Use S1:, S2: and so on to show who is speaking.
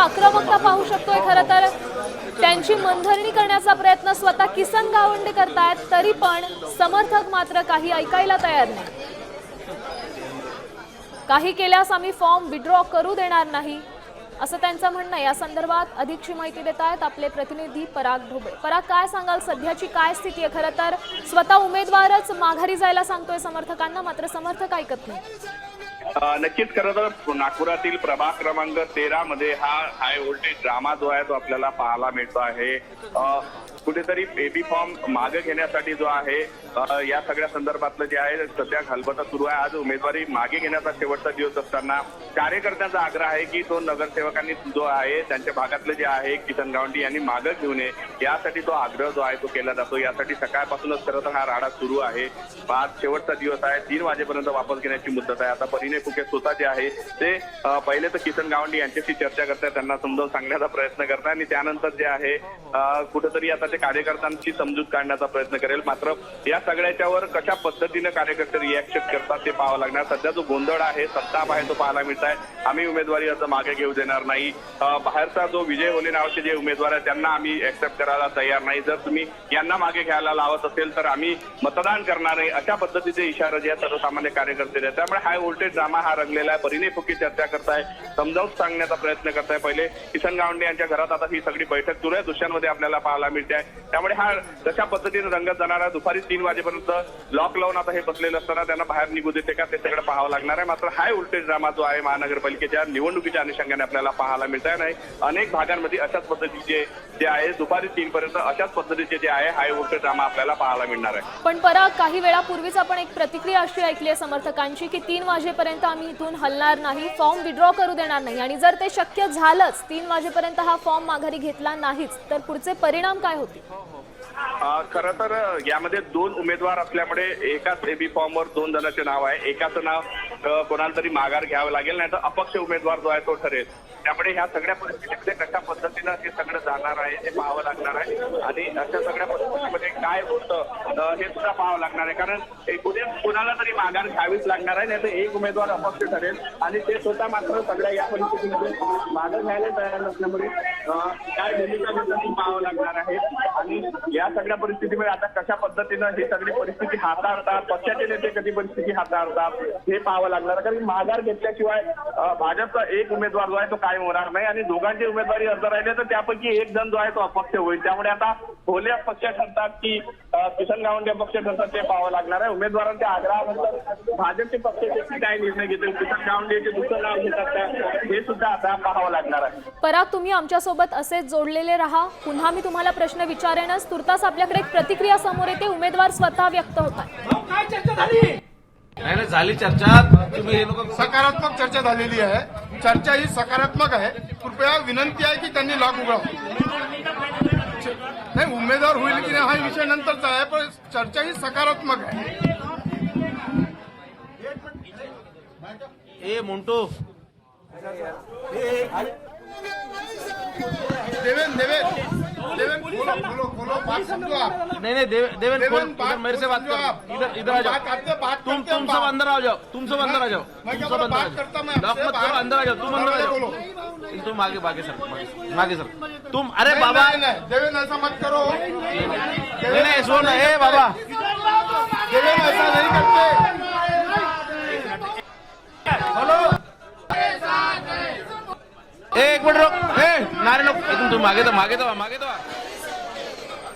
S1: आक्रमकता पाहू शकतोय खरं तर. त्यांची मनधरणी करण्याचा प्रयत्न स्वतः किसन गावंडे करतायत तरी पण समर्थक मात्र काही ऐकायला तयार नाही. काही केल्यास आम्ही फॉर्म विड्रॉ करू देणार नाही असं त्यांचं म्हणणं आहे. या संदर्भात अधिकची माहिती देत आहेत आपले प्रतिनिधी पराग ढोबे पराग काय सांगाल? सध्याची काय स्थिती आहे? खरं तर स्वतः उमेदवारच माघारी जायला सांगतोय समर्थकांना मात्र समर्थक ऐकत नाही.
S2: नक्कीच खरं तर नागपुरातील प्रभाग क्रमांक तेरा मध्ये हा हाय व्होल्टेज ड्रामा जो आहे तो आपल्याला पाहायला मिळतो आहे. कुठेतरी बेबी फॉर्म मागे घेण्यासाठी जो आहे या सगळ्या संदर्भातलं जे आहे सध्या घलबता सुरू आहे. आज उमेदवारी मागे घेण्याचा शेवटचा दिवस असताना कार्यकर्त्यांचा आग्रह आहे की तो नगरसेवकांनी जो आहे त्यांच्या भागातलं जे आहे किशन गावंडी यांनी मागं घेऊ नये यासाठी तो आग्रह जो आहे तो केला जातो. यासाठी सकाळपासूनच खरं तर हा राडा सुरू आहे. आज शेवटचा दिवस आहे. तीन वाजेपर्यंत वापस घेण्याची मुदत आहे. आता अभिनय फुके स्वतः जे आहे ते पहिले तर किसन गावंडी यांच्याशी चर्चा करतात त्यांना समजावून सांगण्याचा प्रयत्न करताय आणि त्यानंतर जे आहे कुठेतरी आता ते कार्यकर्त्यांची समजूत काढण्याचा प्रयत्न करेल. मात्र या सगळ्याच्यावर कशा पद्धतीनं कार्यकर्ते रिॲक्शन करतात ते पाहावं लागणार? सध्या जो गोंधळ आहे संताप आहे तो पाहायला मिळत आहे आम्ही उमेदवारी असं मागे घेऊ देणार नाही. बाहेरचा जो विजय होले नावाचे जे उमेदवार आहेत त्यांना आम्ही ऍक्सेप्ट करायला तयार नाही. जर तुम्ही यांना मागे घ्यायला लावत असेल तर आम्ही मतदान करणार नाही अशा पद्धतीचे इशारे जे आहेत सर्वसामान्य कार्यकर्ते त्यामुळे हाय व्होल्टेज ड्रामा हा रंगलेला आहे. परीने फुकी चर्चा करताय. समजावून सांगण्याचा प्रयत्न करताय पहिले. किसन गावंडे यांच्या घरात आता ही सगळी बैठक सुरू आहे. दृश्यांमध्ये आपल्याला पाहायला मिळते. आहे त्यामुळे हा कशा पद्धतीने रंगत जाणार आहे दुपारी तीन वाजेपर्यंत लॉक लावून आता हे बसलेलं असताना त्यांना बाहेर निघू देते का ते सगळं पाहावं लागणार आहे. मात्र हाय उलटेज ड्रामा जो आहे महानगरपालिकेच्या निवडणुकीच्या अनुषंगाने आपल्याला पाहायला मिळत आहे नाही. अनेक भागांमध्ये अशाच पद्धतीचे जे आहे दुपारी तीन पर्यंत अशाच पद्धतीचे जे आहे हाय उलटेज ड्रामा आपल्याला पाहायला मिळणार आहे.
S1: पण पराग काही वेळापूर्वीच आपण एक प्रतिक्रिया अशी ऐकली आहे समर्थकांची की तीन वाजेपर्यंत आम्ही इथून हलणार नाही फॉर्म विड्रॉ करू देणार नाही. आणि जर ते शक्य झालंच तीन वाजेपर्यंत हा फॉर्म माघारी घेतला नाहीच तर पुढचे परिणाम काय होतील?
S2: हो, हो. खर तर यामध्ये दोन उमेदवार असल्यामुळे एकाच एबी फॉर्मवर दोन जणांचे नाव आहे. एकाचं नाव कोणाला तरी माघार घ्यावं लागेल नाही तर अपक्ष उमेदवार जो आहे तो ठरेल. त्यामुळे ह्या सगळ्या परिस्थितीमध्ये कशा पद्धतीनं हे सगळं जाणार आहे हे पाहावं लागणार आहे आणि अशा सगळ्या परिस्थितीमध्ये काय होतं हे सुद्धा पाहावं लागणार आहे कारण एकूण कुणाला तरी माघार घ्यावीच लागणार आहे नाही तर एक उमेदवार अपक्ष ठरेल आणि ते स्वतः मात्र सगळ्या या परिस्थितीमध्ये माघार घ्यायला तयार नसल्यामुळे काय भूमिका घेतात पाहावं लागणार आहे आणि या सगळ्या परिस्थितीमध्ये आता कशा पद्धतीनं ही सगळी परिस्थिती हाताळतात पक्षाचे नेते कधी परिस्थिती हाताळतात हे पाहावं लागणार आहे. कारण माघार घेतल्याशिवाय भाजपचा एक उमेदवार जो आहे तो कायम होणार नाही आणि दोघांचे उमेदवारी अर्ज राहिले तर त्यापैकी एक जण जो आहे तो अपक्ष होईल. त्यामुळे आता भोले अपक्ष ठरतात की अ, किसन गावंडे अपक्ष ठरतात ते पाहावं लागणार आहे. उमेदवारांच्या आग्रहानंतर भाजपचे पक्षाचे काय निर्णय घेतील? किसन गावंडेचे दुसरं नाव घेतात का? हे सुद्धा आता पाहावं लागणार आहे.
S1: पराग तुम्ही आमच्यासोबत असेच जोडलेले राहा. पुन्हा मी तुम्हाला प्रश्न विचारेनच. तुर्तास आपल्याकडे एक प्रतिक्रिया समोर येते. उमेदवार स्वतः व्यक्त होतात
S3: काय चर्चा झाली?
S4: नाही नाही झाली चर्चा. तुम्ही हे लोक
S5: सकारात्मक चर्चा झालेली आहे. चर्चा ही सकारात्मक आहे. कृपया विनंती आहे की त्यांनी लॉक उघडावं. नाही उमेदवार होईल की नाही हा विषय नंतरचा आहे पण चर्चा ही सकारात्मक आहे.
S4: ए मोंटो.
S5: देवेन देवेन. देवेन खोलो खोलो
S4: नहीं नहीं इधर मेरे से बात। करो। इधर इधर आ जाओ। तुम तुम सब अंदर आ जाओ तुम सब अंदर आ जाओ तुम सब अंदर आ
S5: बात करता
S4: जाओ लॉक मत करो अंदर आ जाओ तुम अंदर आ जाओ। तुम आगे आगे सर आगे सर तुम अरे बाबा।
S5: ऐसा मत करो।
S4: नहीं नहीं सुन ए बाबा।
S5: देवेन ऐसा नहीं करते।
S4: ए एक मिनिट रुक। ए नको। इथून तुम्ही मागे जा मागे जा मागे जा